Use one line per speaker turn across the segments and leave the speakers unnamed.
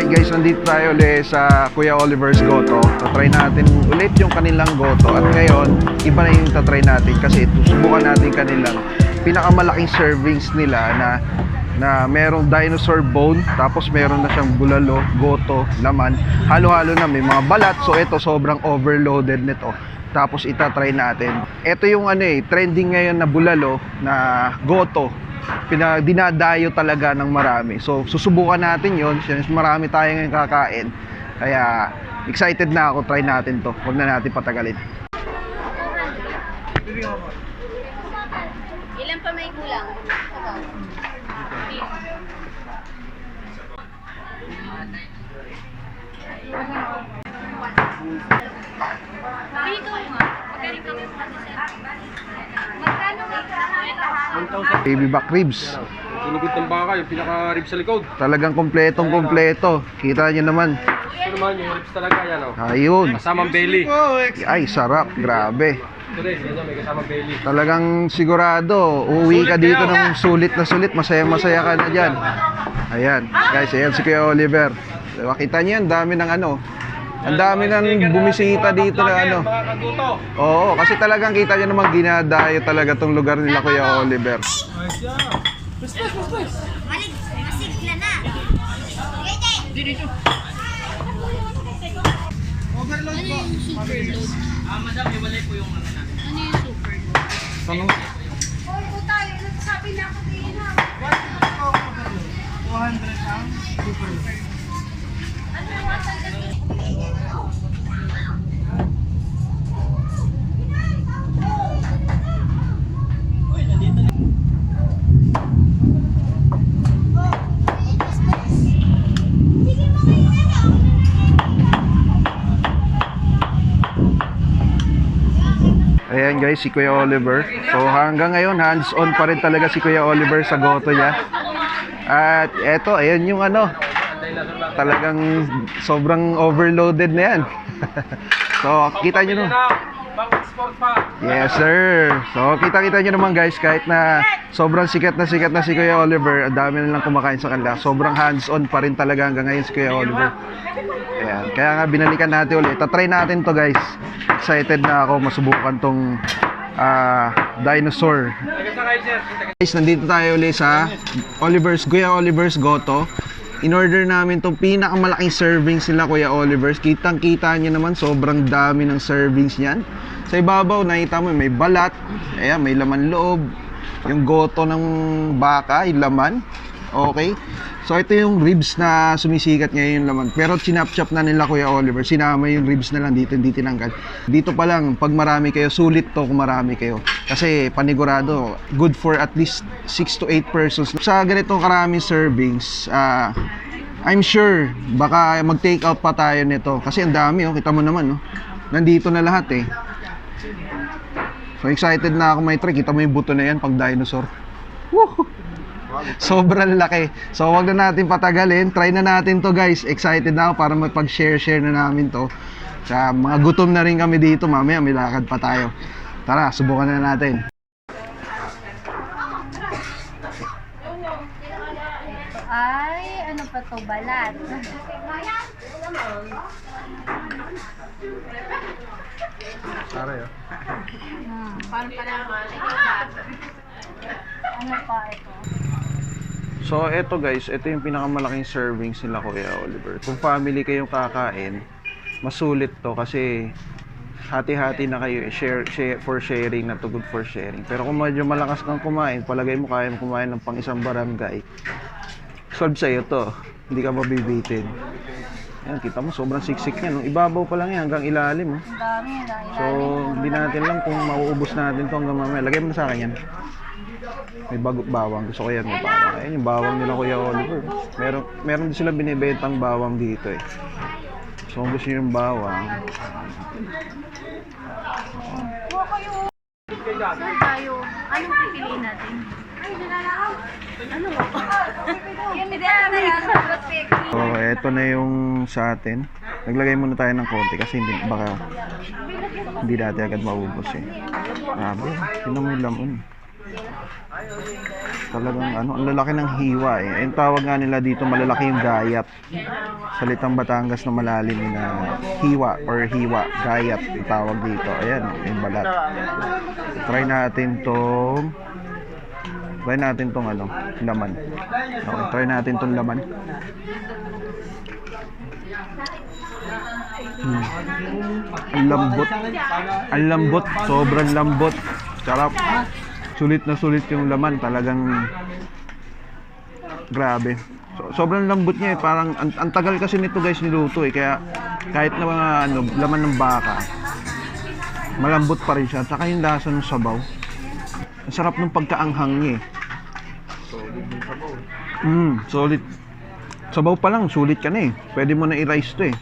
Alright guys, nandito tayo ulit sa Kuya Oliver's Goto. Tatry natin ulit yung kanilang Goto. At ngayon, iba na yung tatry natin kasi susubukan natin kanilang pinakamalaking servings nila na na merong dinosaur bone, tapos meron na siyang bulalo, goto, laman. Halo-halo na, may mga balat. So ito, sobrang overloaded nito. Tapos itatry natin. Ito yung ano eh, trending ngayon na bulalo na goto pina, dinadayo talaga ng marami. So, susubukan natin yon Since marami tayo ngayon kakain. Kaya, excited na ako. Try natin to. Huwag na natin patagalin.
Ilan pa may kulang?
Baby back ribs.
Tinugod ng baka, yung pinaka-rib sa likod.
Talagang kompletong kompleto. Kita nyo naman.
Ito naman, yung ribs talaga, yan o.
Ayun.
Kasamang belly.
Ay, sarap. Grabe.
Ito rin, may kasamang belly.
Talagang sigurado, uuwi ka dito ng sulit na sulit. Masaya-masaya ka na dyan. Ayan. Guys, ayan si Kuya Oliver. Diba, kita nyo yan, dami ng ano. Ang dami nang bumisita dito na ano. Oo, kasi talagang kita nyo naman dinadayo talaga tong lugar nila Kuya Oliver.
Overload po. Ano yung superload? Ah, madam, iwalay po yung ano natin. Ano yung superload?
Tanong,
Oo, tayo. Nagsabi na ako din ha.
Ayan guys, si Kuya Oliver. So hanggang ngayon, hands-on pa rin talaga si Kuya Oliver sa goto niya. At eto, ayan yung ano, talagang sobrang overloaded na yan. so, kita nyo no. Yes, sir. So, kita-kita nyo naman guys, kahit na sobrang sikat na sikat na si Kuya Oliver, ang dami na lang kumakain sa kanila. Sobrang hands-on pa rin talaga hanggang ngayon si Kuya Oliver. Ayan. Kaya nga binalikan natin ulit. Tatry natin to guys. Excited na ako masubukan tong ah, dinosaur. Guys, nandito tayo ulit sa Oliver's, Kuya Oliver's Goto. In-order namin tong pinakamalaking servings nila Kuya Oliver's. Kitang-kita niyo naman, sobrang dami ng servings niyan. Sa ibabaw, nakita mo, may balat. Ayan, may laman loob. Yung goto ng baka, yung laman. Okay? So, ito yung ribs na sumisikat ngayon laman. Pero chinap-chop na nila Kuya Oliver. Sinama yung ribs na lang dito, hindi tinanggal. Dito pa lang, pag marami kayo, sulit to kung marami kayo. Kasi panigurado, good for at least 6 to 8 persons. Sa ganitong karaming servings, ah, I'm sure, baka mag-take out pa tayo nito. Kasi ang dami, oh. kita mo naman. Oh. Nandito na lahat eh. So excited na ako may try. Kita mo yung buto na yan pag dinosaur. Woo! Sobrang laki. So wag na natin patagalin. Try na natin to guys. Excited na ako para mapag-share-share na namin to. Sa mga gutom na rin kami dito. Mamaya may lakad pa tayo. Tara, subukan na natin.
Ay, ano pa to? Balat.
Tara yun.
Hmm, parang parang Ano pa ito?
So eto guys, ito yung pinakamalaking servings nila Kuya Oliver. Kung family kayong kakain, masulit to kasi hati-hati na kayo eh, share, share for sharing na to good for sharing. Pero kung medyo malakas kang kumain, palagay mo kaya mo kumain ng pang isang barangay. Solve sa iyo to. Hindi ka mabibitin. Yan, kita mo sobrang siksik niya. No? Ibabaw pa lang yan hanggang ilalim. Oh. So, hindi natin lang kung mauubos natin to hanggang mamaya. Lagay mo sa akin yan. May bago bawang. Gusto ko yan, may bawang. Ayun yung bawang nila Kuya Oliver. Meron, meron din sila binibentang bawang dito eh. So, kung gusto nyo yung bawang.
Saan tayo? Anong pipiliin natin? Ano
so eto na yung sa atin. Naglagay muna tayo ng konti kasi hindi, baka hindi dati agad maubos eh. Grabe, yun mo yung lamon. Talagang ano, ang lalaki ng hiwa eh. Ang tawag nga nila dito, malalaki yung gayat. Salitang Batangas na malalim na hiwa or hiwa, gayat yung tawag dito. Ayan, yung balat. Try natin tong Try natin tong ano, laman. Okay, try natin tong laman. Hmm. Ang lambot. Ang lambot, sobrang lambot. Sarap. Sulit na sulit yung laman, talagang grabe. So, sobrang lambot niya eh, parang ang, ang tagal kasi nito guys niluto eh, kaya kahit na mga ano, laman ng baka, malambot pa rin siya. Tsaka yung lasa ng sabaw. Ang sarap ng pagkaanghang niya eh. Mm, solid. Sabaw pa lang, sulit ka na eh. Pwede mo na i-rice to eh.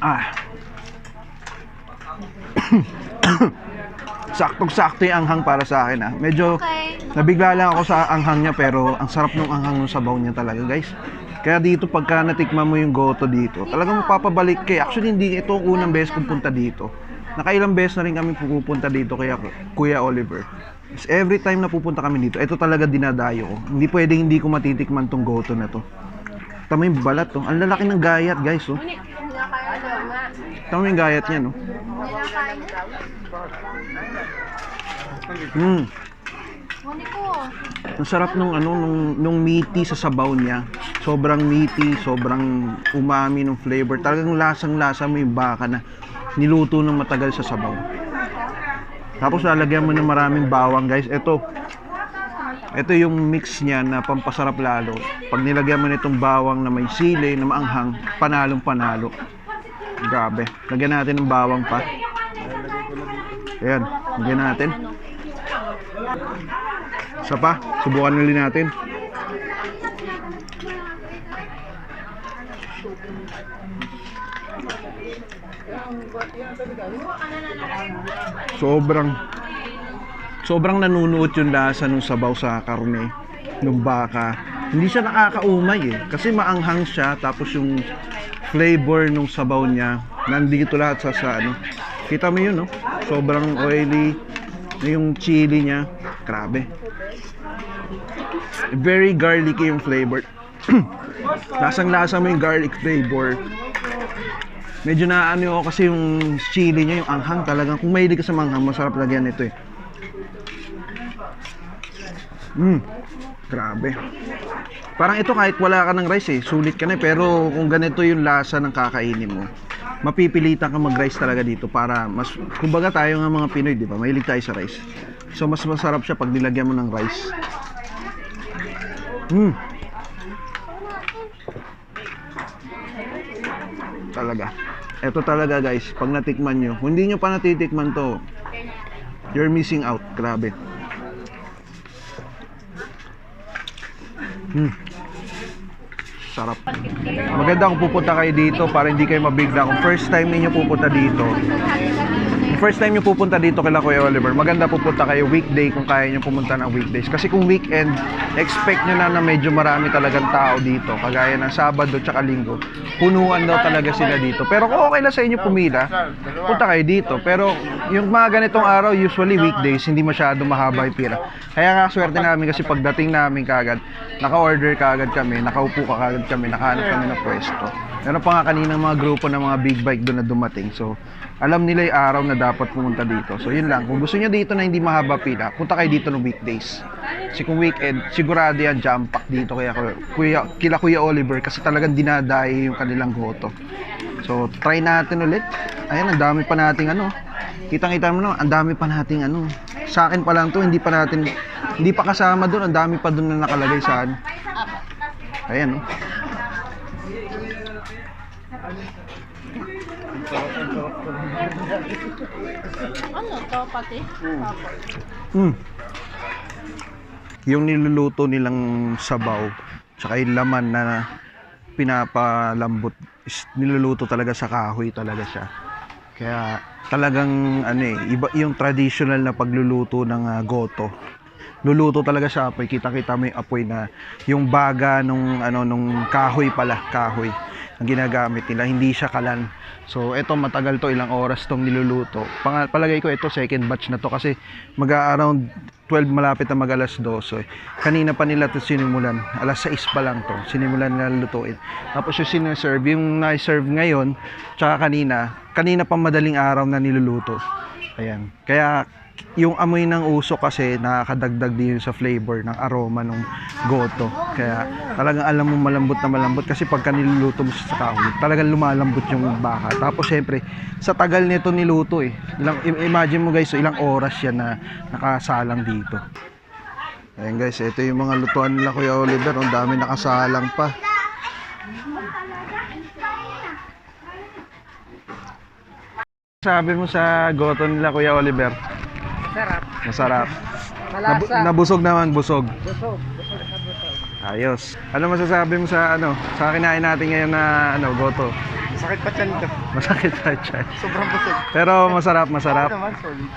Ah. Saktong-sakto yung anghang para sa akin ah. Medyo
Okay.
nabigla lang ako sa anghang niya pero ang sarap ng anghang ng sabaw niya talaga guys. Kaya dito pagka natikman mo yung goto dito, talagang mapapabalik kay. Actually hindi ito ang unang beses kong punta dito. Nakailang beses na rin kami pupunta dito kaya Kuya Oliver. Is every time na pupunta kami dito, ito talaga dinadayo ko. Hindi pwedeng hindi ko matitikman tong goto na to. Tama yung balat to. Ang lalaki ng gayat guys oh. Tama yung gayat niya no. Mm. Ang sarap nung ano nung nung meaty sa sabaw niya. Sobrang meaty, sobrang umami ng flavor. Talagang lasang-lasa mo yung baka na niluto ng matagal sa sabaw. Tapos lalagyan mo ng maraming bawang, guys. Ito. Ito yung mix niya na pampasarap lalo. Pag nilagyan mo nitong bawang na may sili, na maanghang, panalong panalo. Grabe. Lagyan natin ng bawang pa. Ayan, lagyan natin. Isa pa, subukan ulit natin. Sobrang sobrang nanunuot yung lasa ng sabaw sa karne ng baka. Hindi siya nakakaumay eh kasi maanghang siya tapos yung flavor ng sabaw niya nandito lahat sa, sa ano. Kita mo yun no? Sobrang oily yung chili niya. Grabe. Very garlicky yung flavor. Lasang lasa mo yung garlic flavor. Medyo naano ako kasi yung chili niya, yung anghang talagang kung mahilig ka sa manghang, masarap lagyan nito eh. Mm, grabe. Parang ito kahit wala ka ng rice eh, sulit ka na eh. Pero kung ganito yung lasa ng kakainin mo, mapipilitan ka mag-rice talaga dito para mas, kumbaga tayo nga mga Pinoy, di ba? Mahilig tayo sa rice. So mas masarap siya pag nilagyan mo ng rice. Mm. Talaga. Ito talaga guys, pag natikman nyo, hindi nyo pa natitikman to, you're missing out. Grabe. Hmm. Sarap. Maganda kung pupunta kayo dito para hindi kayo mabigla. Kung first time niyo pupunta dito, first time niyo pupunta dito kay Kuya Oliver, maganda pupunta kayo weekday kung kaya niyo pumunta ng weekdays. Kasi kung weekend, expect niyo na na medyo marami talagang tao dito. Kagaya ng Sabado tsaka Linggo. Punuan daw talaga sila dito. Pero kung okay lang sa inyo pumila, punta kayo dito. Pero yung mga ganitong araw, usually weekdays, hindi masyado mahaba yung pira. Kaya nga swerte namin kasi pagdating namin kagad, naka-order kagad kami, nakaupo ka kagad kami, nakahanap kami ng pwesto. Meron pa nga kaninang mga grupo ng mga big bike doon na dumating. So, alam nila yung araw na dapat pumunta dito. So, yun lang. Kung gusto nyo dito na hindi mahaba pila, punta kayo dito ng weekdays. Kasi kung weekend, sigurado yan jam pack dito kaya kuya, kila Kuya Oliver kasi talagang dinadayo yung kanilang goto. So, try natin ulit. Ayan, ang dami pa nating ano. Kitang-kita mo naman, ang dami pa nating ano. Sa akin pa lang to, hindi pa natin, hindi pa kasama doon. Ang dami pa doon na nakalagay sa ano. Ayan, oh.
Ano to pati?
Mm. Yung niluluto nilang sabaw, tsaka yung laman na pinapalambot, is niluluto talaga sa kahoy talaga siya. Kaya talagang ano eh, iba yung traditional na pagluluto ng ah, goto. Luluto talaga sa apoy. Kita-kita yung apoy na yung baga nung ano nung kahoy pala, kahoy. Ang ginagamit nila, hindi siya kalan. So, ito matagal to, ilang oras tong niluluto. Pang- palagay ko ito second batch na to kasi mag-around 12 malapit na mag alas 12. Kanina pa nila to sinimulan. Alas 6 pa lang to. Sinimulan nila lutuin. Tapos yung sinaserve, yung na-serve ngayon, tsaka kanina, kanina pa madaling araw na niluluto. Ayan. Kaya yung amoy ng uso kasi nakakadagdag din sa flavor ng aroma ng goto. Kaya talagang alam mo malambot na malambot kasi pagka niluluto mo sa kahon, talagang lumalambot yung baka. Tapos syempre, sa tagal nito niluto eh. Ilang, imagine mo guys, ilang oras yan na nakasalang dito. Ayan guys, ito yung mga lutuan nila Kuya Oliver. Ang dami nakasalang pa. Sabi mo sa goto nila Kuya Oliver. Masarap. Nabu-
Malasa.
nabusog naman, busog.
Busog. Busog na busog.
Ayos. Ano masasabi mo sa ano, sa kinain natin ngayon na ano, goto?
Sakit pa tiyan ko.
Masakit pa siya.
Sobrang busog.
Pero masarap, masarap.
naman, solid.